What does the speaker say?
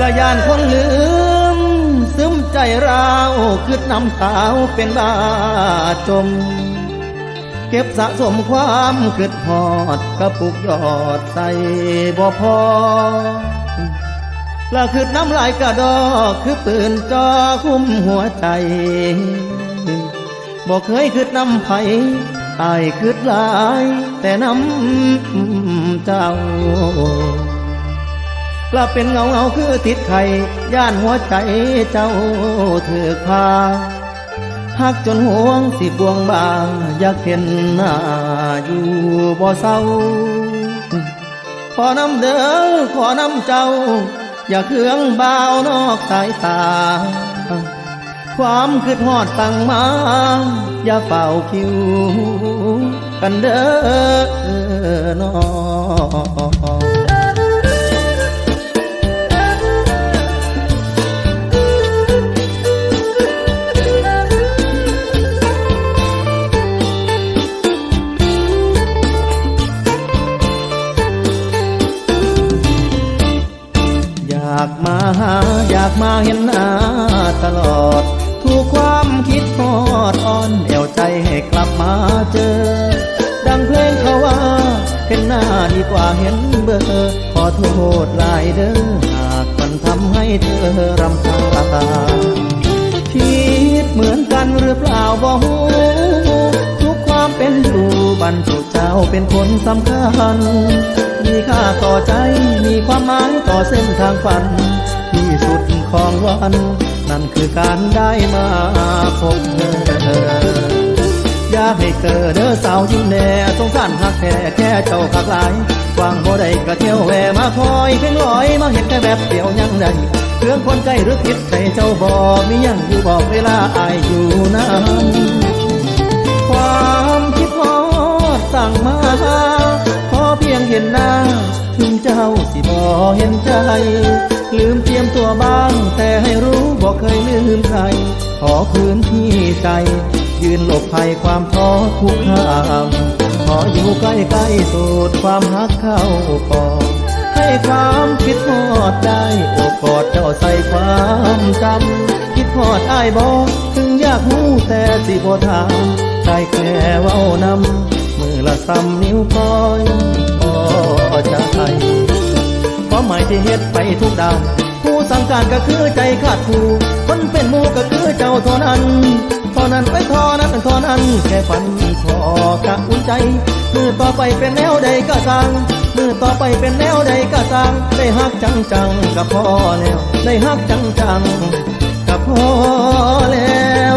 ละยานคนลืม ซึมใจเราคืดน้ำสาวเป็นบาจม เก็บสะสมความคืดหอดกระปุกยอดใส่บ่พอละคืดน้ำลายกระดอกคือปืนจอคุ้มหัวใจบอกเคยคืดน้ำไผอายคืดลาย แต่น้ำเจ้า ลับเป็นเงาเงาคือติดไข่ย่านหัวใจเจ้าเถือพาหักจนห่วงสิบวงบาอยากเห็นหน้าอยู่บ่เศร้า ขอน้ำเด้อขอน้ำเจ้า อย่าเครื่องบ่าวนอกสายตา ความคืดหอดตั้งมา อย่าเฝ้าคิว กันเด้อน้อากมาหาอยากมาเห็นหน้าตลอดทุกความคิดทอดอ่อนเอวใจให้กลับมาเจอ ดังเพลงเขาว่า เห็นหน้าดีกว่าเห็นเบอร์ขอโทษหลายเด้อหากมันทำให้เธอรำคาญคิดเหมือนกันหรือเปล่าบ่ฮู้ทุกความเป็นอยู่บรรจุเจ้าเป็นคนสำคัญ มีค่าต่อใจ มีความหมายต่อเส้นทางฝัน ที่สุดของวัน นั่นคือการได้มาพบเธออยากให้เกิดเด้อสาวยิ้มแน่สงสารหักแค่แค่เจ้าขักหลายวางบ่ได้ก็เที่ยวแวมาคอยเพ่งลอยมาเห็นแค่แบบเดียวยังได้เครื่องคนใจหรือผิดให้เจ้าบอกมียังอยู่บอกเวลา เจ้าสิบ่เห็นใจ ลืมเตรียมตัวบ้าง แต่ให้รู้บอกเคยลืมใคร ขอพื้นที่ใจ ยืนหลบภัยความท้อทุกข้ามขออยู่ใกล้ๆสูดความฮักเข้าปอดให้ความคิดฮอดได้โอบกอดเจ้าใส่ความจำคิดฮอดอ้ายบอกถึงอยากหูแต่สิบ่ถามได้แค่เว้านำมือละซ้ำนิ้วก้อยก็จะให้ ความหมายที่เฮ็ดไปทุกด้าน ผู้สั่งการก็คือใจขาดผู้คนเป็นหมูก็คือเจ้าเท่านั้นเท่านั้นไปท่านั้นท่านั้นแค่ฝันพอกะอุ่นใจมือต่อไปเป็นแนวใดก็สั่งมือต่อไปเป็นแนวใดก็สั่งได้ฮักจังจังกับพ่อแล้ว ได้ฮักจังจังกับพ่อแล้ว